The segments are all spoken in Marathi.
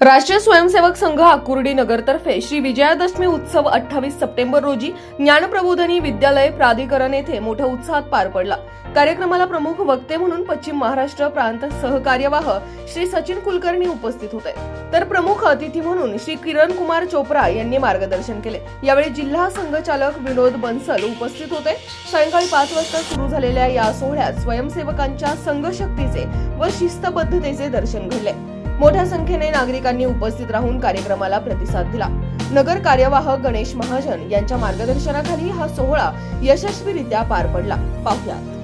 राष्ट्रीय स्वयंसेवक संघ आकुर्डी नगरतर्फे श्री विजयादशमी उत्सव अठ्ठावीस सप्टेंबर रोजी ज्ञानप्रबोधनी विद्यालय प्राधिकरण येथे मोठ्या उत्साहात पार पडला. कार्यक्रमाला प्रमुख वक्ते म्हणून पश्चिम महाराष्ट्र प्रांत सहकार्यवाह श्री सचिन कुलकर्णी उपस्थित होते. तर प्रमुख अतिथी म्हणून श्री किरण कुमार चोप्रा यांनी मार्गदर्शन केले. यावेळी जिल्हा संघचालक विनोद बन्सल उपस्थित होते. सायंकाळी पाच वाजता सुरू झालेल्या या सोहळ्यात स्वयंसेवकांच्या संघशक्तीचे व शिस्तबद्धतेचे दर्शन घडले. मोठ्या संख्येने नागरिकांनी उपस्थित राहून कार्यक्रमाला प्रतिसाद दिला. नगर कार्यवाह गणेश महाजन यांच्या मार्गदर्शनाखाली हा सोहळा यशस्वीरित्या पार पडला. पाहुयात.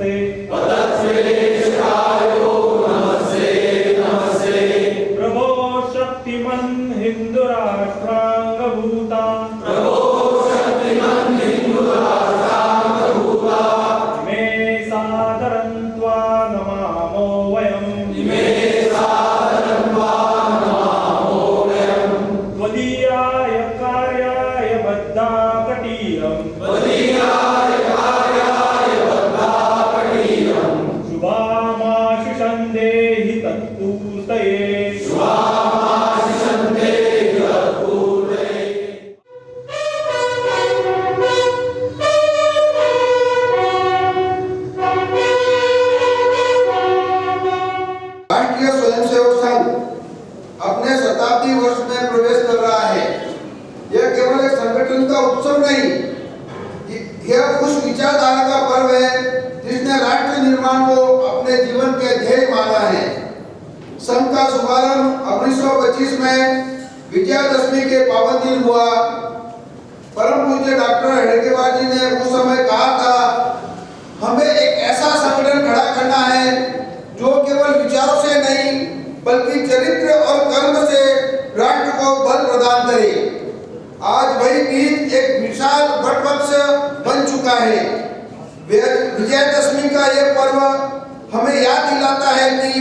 ಸಂಸ್ಥೆ विचारधारा का पर्व है जिसने राष्ट्र निर्माण को अपने जीवन के ध्येय माना है। संघ का शुभारंभ 1925 में विजयादशमी के पावन दिन हुआ। परम पूज्य डॉक्टर हेडगेवार जी ने उस समय कहा था, हमें एक ऐसा संगठन खड़ा करना है जो केवल विचारों से नहीं, बल्कि चरित्र और कर्म से राष्ट्र को बल प्रदान करे। आज वही बीज एक विशाल वटवृक्ष बन चुका है। विजयदशमी का यह पर्व हमें याद दिलाता है कि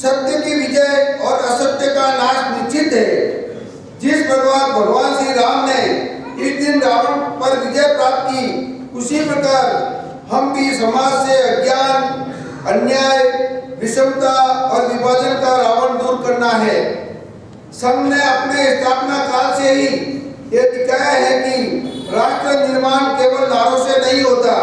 सत्य की विजय और असत्य का नाश निश्चित है। जिस प्रकार भगवान श्री राम ने इस दिन रावण पर विजय प्राप्त की, उसी प्रकार हम भी समाज से अज्ञान, अन्याय, विषमता और विभाजन का रावण दूर करना है। संघ ने अपने स्थापना काल से ही यह दिखाया है कि राष्ट्र निर्माण केवल नारों से नहीं होता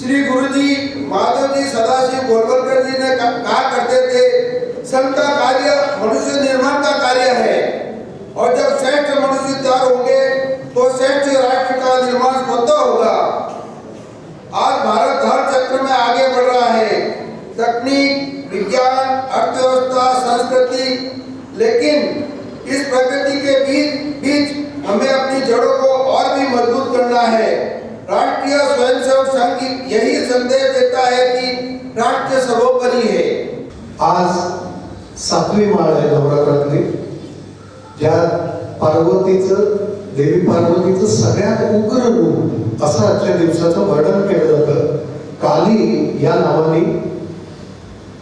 श्री गुरुजी माधव जी सदाशिव गोलवलकर जी ने कहा करते थे संघ का कार्य मनुष्य निर्माण का कार्य है। और जब श्रेष्ठ मनुष्य तैयार होंगे तो श्रेष्ठ राष्ट्र का निर्माण स्वतः होगा। आज भारत हर क्षेत्र में आगे बढ़ रहा है। तकनीक, विज्ञान, अर्थव्यवस्था, संस्कृति, लेकिन इस प्रगति के बीच बीच हमें अपनी जड़ों को और भी मज़बूत करना है। राष्ट्रीय स्वयंसेवक संघ यही संदेश देता है कि राष्ट्र सर्वोपरि है। आज सातवी माळ आहे नवरात्रातली. ज्या पार्वतीचं देवी पार्वतीचं सगळ्यात उग्र रूप असं आजच्या दिवसाचं वर्णन केलं जातं. काली या नावाने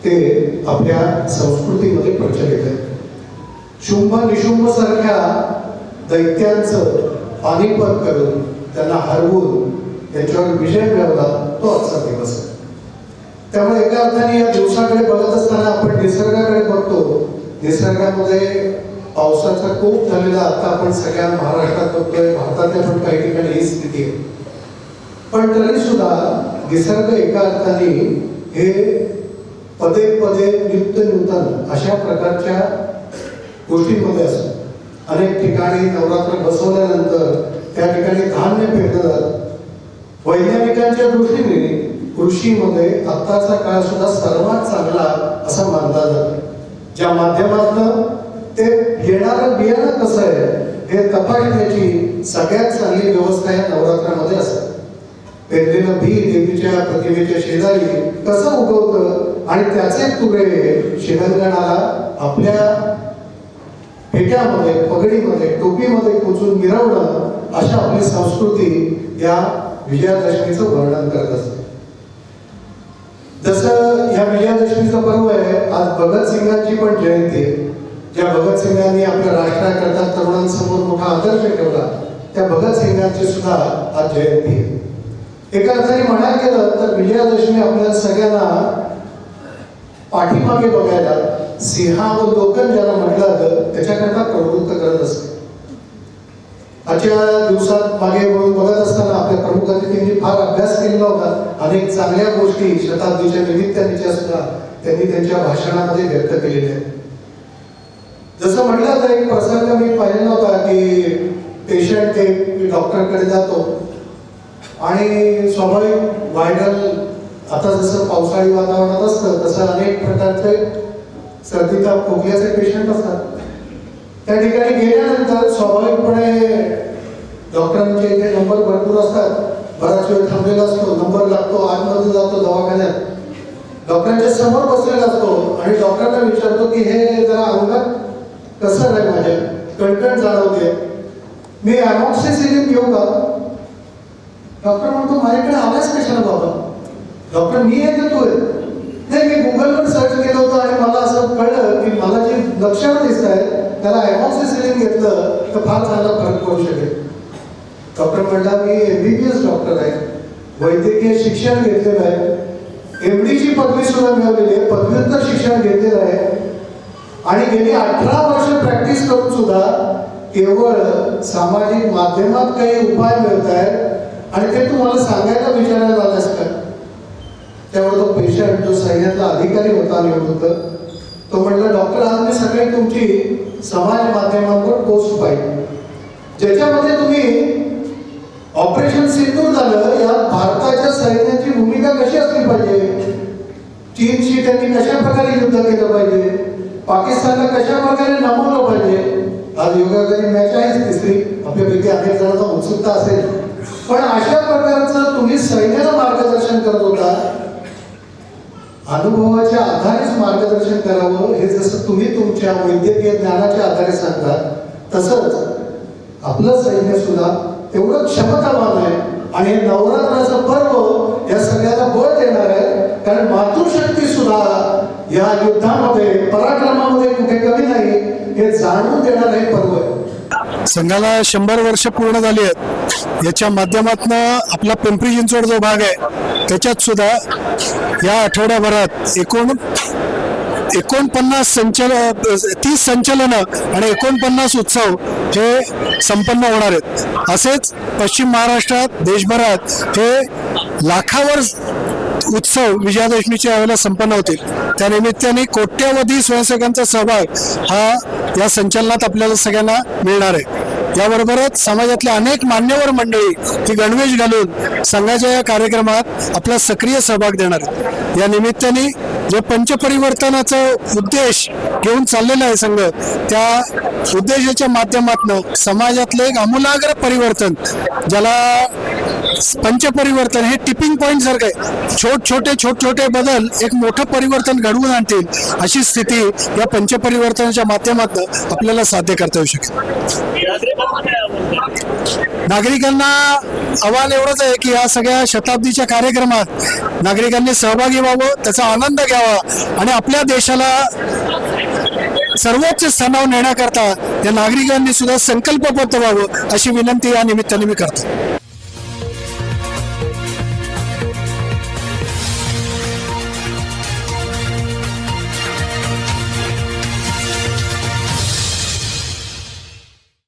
ते आपल्या संस्कृतीमध्ये प्रचलित आहे शुंभ निशुंभ सारख्या दैत्यांचं पानिपत करून त्यांना हरवून त्याच्यावर विजय मिळवला तो आजचा दिवस आहे. त्यामुळे एका अर्थाने या दिवसाकडे बघत असताना आपण निसर्गाकडे बघतो. निसर्गामध्ये पावसाचा खूप झालेला आता आपण सगळ्या महाराष्ट्रात बघतोय भारतातल्या पण काही ठिकाणी ही स्थिती आहे. पण तरी सुद्धा निसर्ग एका अर्थाने हे पदे पदे नित्य नूतन अशा प्रकारच्या गोष्टीमध्ये असतो. अनेक ठिकाणी नवरात्र बसवल्यानंतर त्या ठिकाणी धान्य पेरलं जातं. वैज्ञानिकांच्या दृष्टीने कृषीमध्ये आत्ताचा काळ सुद्धा सर्वात चांगला असा मानला जातो. ज्या माध्यमातून ते येणारं बियाणं कसं आहे हे तपासण्याची सगळ्यात चांगली व्यवस्था या नवरात्रामध्ये असते. पेरलेलं बी देवीच्या प्रतिमेच्या शेजारी कसं उगवतं आणि त्याचे तुरे शिवंगणाला आपल्या फेट्यामध्ये पगडीमध्ये टोपीमध्ये पोचून मिरवणं अशा आपली संस्कृती या विजयादशमीचं वर्णन करत असते. जसं ह्या विजयादशमीचं पर्व आहे आज भगतसिंगांची पण जयंती आहे. ज्या भगतसिंगांनी आपल्या राष्ट्राकरता तरुणांसमोर मोठा आदर्श ठेवला त्या भगतसिंगांची सुद्धा आज जयंती आहे. एका अर्थाने म्हणायला गेलं तर विजयादशमी आपल्या सगळ्यांना पाठीमागे बघायला सिंहा व लोकन ज्याला म्हटलं जातं त्याच्याकरता प्रवृत्त करत असते. आजच्या दिवसात मागे वळून बघत असताना आपल्या प्रमुख अतिथींनी फार अभ्यास केलेला होता. अनेक चांगल्या गोष्टी शताब्दीच्या निमित्ताने सुद्धा त्यांनी त्यांच्या भाषणामध्ये व्यक्त केलेल्या आहेत. जसं म्हटलं होतं एक प्रसंग मी पाहिलेला होता की पेशंट ते डॉक्टरकडे जातो आणि स्वाभाविक व्हायरल आता जसं पावसाळी वातावरणात असतं तसं अनेक प्रकारचे सर्दी ताप खोकल्याचे पेशंट असतात. त्या ठिकाणी गेल्यानंतर स्वाभाविकपणे डॉक्टरांचे इथे नंबर भरपूर असतात बराच वेळ थांबलेला असतो नंबर लागतो आतमध्ये जातो दवाखान्यात. डॉक्टरांच्या समोर बसलेला असतो आणि डॉक्टरांना विचारतो की हे जरा अंगात कसं आहे माझ्या? कणकण जाणवते. मी अमॉक्सिसिलिन घेऊ का डॉक्टर म्हणतो माझ्याकडे आलाच कशाला बाबा? डॉक्टर मी हे देतोय नाही मी गुगलवर सर्च केलं होतं आणि मला असं कळलं की मला जे लक्षणं दिसत आहेत त्याला अमॉक्सिसिलिन घेतलं तर फार चांगला फरक पडू शकेल. डॉक्टर म्हणला मी एस डॉक्टर आहे. वैद्यकीय शिक्षण घेतलेलं आहे. एम डीची पदवी सुद्धा मिळवलेली आहे. पदव्युत्तर शिक्षण घेतलेलं आहे. आणि गेली अठरा वर्ष प्रॅक्टिस करून सुद्धा केवळ सामाजिक माध्यमात काही उपाय मिळत आहेत. आणि ते तुम्हाला सांगायला विचारायला आलं असतं त्यावर तो पेशंट जो सैन्यातला अधिकारी होता निवृत्त तो म्हटलं डॉक्टर आज मी तुमची समाज माध्यमांवर पोस्ट पाहिजे ज्याच्यामध्ये तुम्ही ऑपरेशन सिंधूर झालं यात भारताच्या सैन्याची भूमिका कशी असली पाहिजे? चीनशी त्यांनी कशा प्रकारे युद्ध केलं पाहिजे? पाकिस्तानला कशा प्रकारे नमवलं पाहिजे? आज योगाकरी मॅच आहेच तिसरी. आपल्यापैकी अनेक जणांना उत्सुकता असेल. पण अशा प्रकारचं तुम्ही सैन्याला मार्गदर्शन करत होता अनुभवाच्या आधारेच मार्गदर्शन करावं. हे जसं तुम्ही तुमच्या वैद्यकीय ज्ञानाच्या आधारे सांगता तसंच आपलं सैन्य सुद्धा तेवढं क्षमतावान आहे आणि हे नवरात्राचं पर्व या सगळ्याला बळ देणार आहे. कारण मातृशक्ती सुद्धा या युद्धामध्ये पराक्रमामध्ये कुठे कमी नाही हे जाणून देणार हे पर्व आहे. संघाला शंभर वर्ष पूर्ण झाली आहेत. याच्या माध्यमातून आपला पिंपरी चिंचवड जो भाग आहे त्याच्यात सुद्धा या आठवड्याभरात एकूण एकोणपन्नास संचल तीस संचलनं आणि एकोणपन्नास उत्सव हे संपन्न होणार आहेत. असेच पश्चिम महाराष्ट्रात देशभरात हे लाखावर उत्सव विजयादशमीच्या वेळेला संपन्न होतील. त्या निमित्ताने कोट्यवधी स्वयंसेवकांचा सहभाग हा या संचलनात आपल्याला सगळ्यांना मिळणार आहे. याबरोबरच समाजातल्या अनेक मान्यवर मंडळी ती गणवेश घालून संघाच्या या कार्यक्रमात आपला सक्रिय सहभाग देणार या निमित्ताने जे पंचपरिवर्तनाचा उद्देश घेऊन चाललेला आहे संघ त्या उद्देशाच्या माध्यमातून समाजातलं एक आमूलाग्र परिवर्तन ज्याला पंचपरिवर्तन हे टिपिंग पॉईंट सारखं आहे. छोट छोटे छोट छोटे बदल एक मोठं परिवर्तन घडवून आणतील अशी स्थिती या पंचपरिवर्तनाच्या माध्यमातून आपल्याला साध्य करता येऊ शकेल. नागरिकांना आव्हान एवढंच आहे की या सगळ्या शताब्दीच्या कार्यक्रमात नागरिकांनी सहभागी व्हावं त्याचा आनंद घ्यावा आणि आपल्या देशाला सर्वोच्च स्थानावर नेण्याकरता या नागरिकांनी सुद्धा संकल्पबद्ध व्हावं अशी विनंती या निमित्ताने मी करतो.